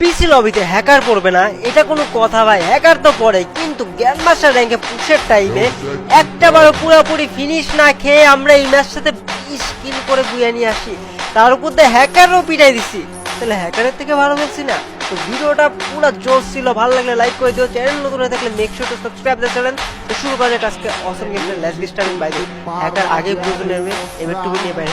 পিসি লবিতে হ্যাকার পড়বে না, এটা কোনো কথা ভাই, হ্যাকার তো পড়ে, কিন্তু গ্র্যান্ডমাস্টার র্যাঙ্কে পুশের টাইমে একটা বারো পুরোপুরি ফিনিশ না খেয়ে আমরা এই ম্যাচ সাথে বিশ কিল করে বুয়ে নিয়ে আসি। তার উপর দিয়ে হ্যাকারও পিটাই দিছি। তাহলে হ্যাকারের থেকে ভালো বলছি না। তো ভিডিওটা পুরো জোর ছিল, ভালো লাগলে লাইক করে দিও। চ্যানেল নতুন হয়ে থাকলে make sure to subscribe the channel তো শুরু করা যাক আজকে অসম গেমটা let's get starting by the hacker আগে বুঝে নেবে এবার টুকু নিয়ে বাইরে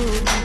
you.